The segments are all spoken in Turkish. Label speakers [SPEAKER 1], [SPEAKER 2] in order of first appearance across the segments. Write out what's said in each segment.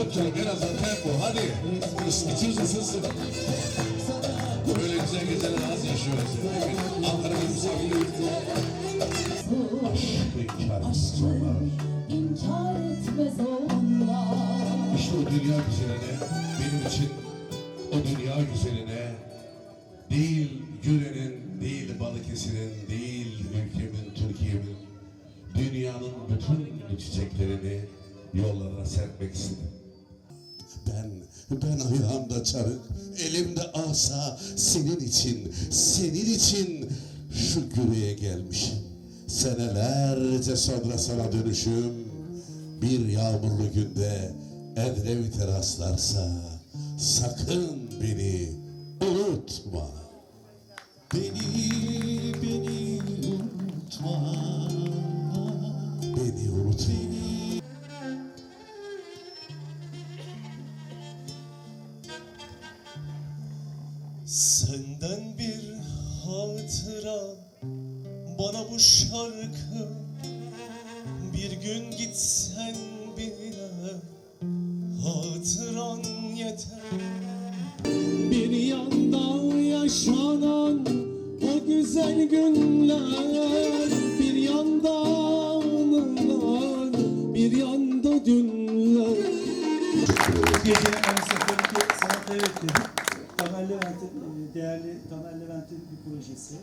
[SPEAKER 1] Yok canım biraz da tempo hadi. İçimiz ısınsın. Böyle güzel geceler az yaşıyoruz. Ankara'da misafirlik. Aşkı inkar etmez
[SPEAKER 2] onlar
[SPEAKER 1] İşte o dünya güzeline, benim için o dünya güzeline değil Yüre'nin, değil Balıkesir'in, değil ülkemin, Türkiye'min, dünyanın bütün çiçeklerini yollara serpmek istedim. Ben, ben ayağımda çarık, elimde asa senin için, senin için şu güreğe gelmişim. Senelerce sonra sana dönüşüm, bir yağmurlu günde Edremit rastlarsa sakın beni unutma. Beni, beni unutma.
[SPEAKER 3] Senden bir hatıra bana bu şarkı. Bir gün gitsen bile hatıran yeter. Bir yanda yaşanan o güzel günler Bir yanda
[SPEAKER 4] Tamer Levent'in, e, değerli Tamer Levent'in bir projesi. e,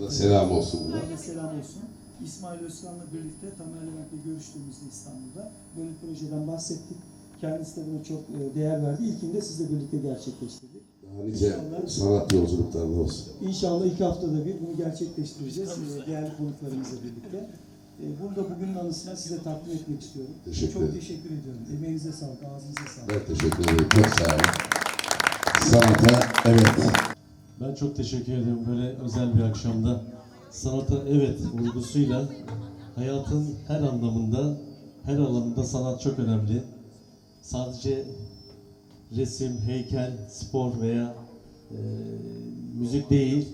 [SPEAKER 4] evet.
[SPEAKER 1] selam olsun buna.
[SPEAKER 4] Selam olsun. İsmail Özkan'la birlikte Tamer Levent'le görüştüğümüzde İstanbul'da böyle bir projeden bahsettik. Kendisi de buna çok e, değer verdi. İlkini de sizle birlikte gerçekleştirdik.
[SPEAKER 1] Daha nice sanat yolculuklarında olsun.
[SPEAKER 4] İnşallah iki haftada bir bunu gerçekleştireceğiz. e, Değerli konuklarımızla birlikte. Bunu da bugünün anısına size takdim etmek istiyorum.
[SPEAKER 1] Teşekkür
[SPEAKER 4] çok
[SPEAKER 1] ederim.
[SPEAKER 4] teşekkür ediyorum. Emeğinize sağlık, ağzınıza sağlık.
[SPEAKER 1] Ben teşekkür ederim. Çok sağ olun. Sanata evet.
[SPEAKER 3] Ben çok teşekkür ederim böyle özel bir akşamda. Sanata evet vurgusuyla hayatın her anlamında, her alanında sanat çok önemli. Sadece resim, heykel, spor veya e, müzik değil,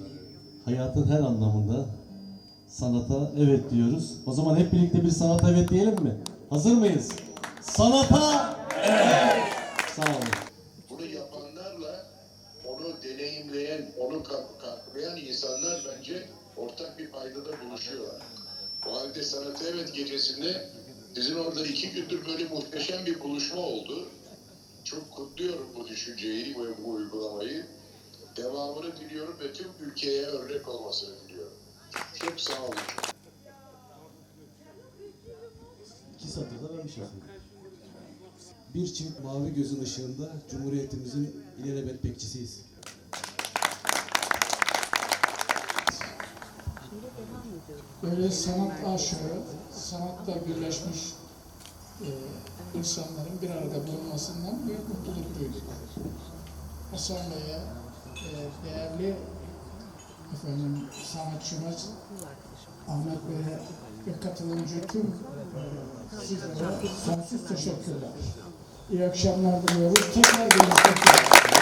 [SPEAKER 3] hayatın her anlamında sanata evet diyoruz. O zaman hep birlikte bir sanata evet diyelim mi? Hazır mıyız? Sanata evet! Sağ olun.
[SPEAKER 5] bunu yapanlarla onu deneyimleyen, onu kaplayan insanlar bence ortak bir paydada buluşuyorlar. O halde Sanat Evet gecesinde sizin orada iki gündür böyle muhteşem bir buluşma oldu. Çok kutluyorum bu düşünceyi ve bu uygulamayı. Devamını diliyorum ve tüm ülkeye örnek olmasını diliyorum. Çok sağ olun.
[SPEAKER 6] İki satırda şey söyleyeyim. Bir çift mavi gözün ışığında Cumhuriyetimizin ilelebet bekçisiyiz.
[SPEAKER 7] Böyle sanat aşığı, sanatla birleşmiş e, insanların bir arada bulunmasından büyük mutluluk duyduk. Hasan Bey'e, e, değerli efendim sanatçımız Ahmet Bey'e ve katılımcı tüm e, sizlere sonsuz teşekkürler. İyi akşamlar diliyoruz. Tekrar görüşmek üzere.